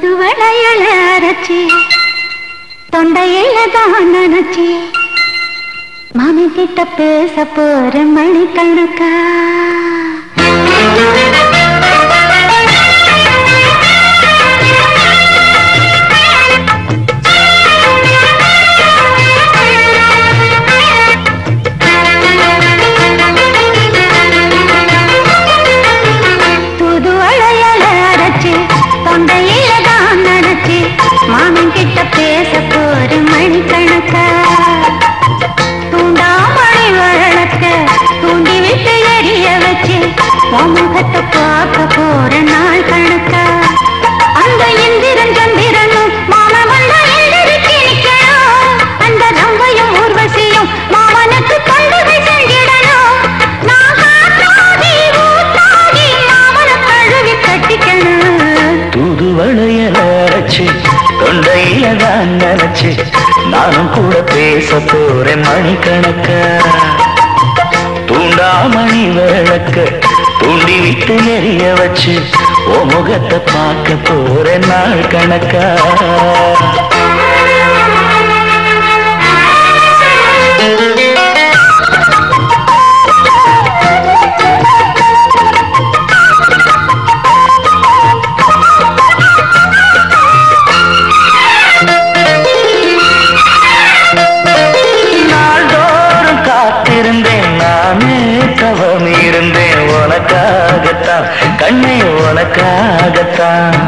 புதுவளையல அரைச்சி தொண்டையில தான் நினைச்சி மாமி கிட்ட பேச போற மணிக்கணக்கா. தான் நானும் கூட பேச போறேன் மணிக்கணக்க. தூண்டாமணி விளக்க தூண்டி விட்டு நெறிய வச்சு ஓ முகத்தை பார்க்க போறேன் நாள் கணக்கா. கண்ணே உனக்காகத்தான்.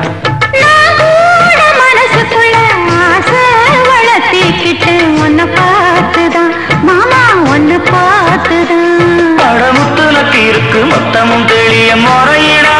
மனசுக்குள்ள ஆசை வளர்த்திக்கிட்டு உன்னை பார்த்துதான். மாமா உன்னை பார்த்துதான். படமுத்து நக்கு இருக்கு மொத்தமும் தெளிய முறையிடலாமோ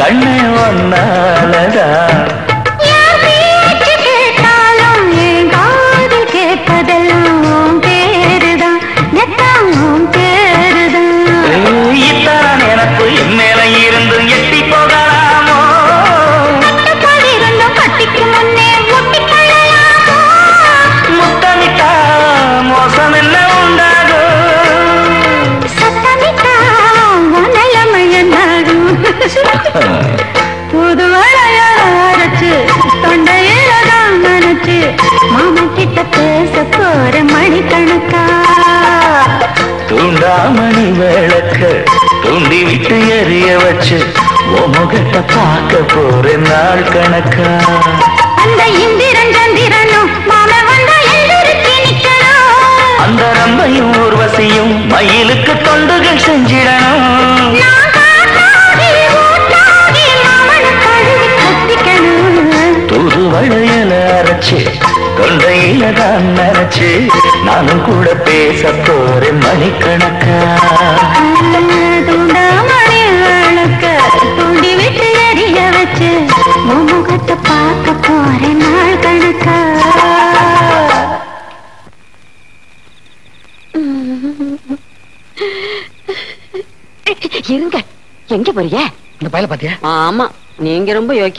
கண்ணே ஒன்னாலதான் விளக்க. தூண்டி விட்டு எரிய வச்சு உன் முகத்தை பார்க்க போறேன் நாள் கணக்கா. அந்த இந்திரன் சந்திரனும் அந்த ரம்பையும் ஊர்வசியும் மயிலுக்கு தொண்டுகள் செஞ்சிடணும். நினைச்சு நானும் கூட பேச போறேன் மணிக்கணக்கா. பார்க்க போறேன் நாள் கணக்கா இருங்க. எங்க போறீங்க? இந்த பயல பாத்தியா? ஆமா நீங்க ரொம்ப யோக்கியம்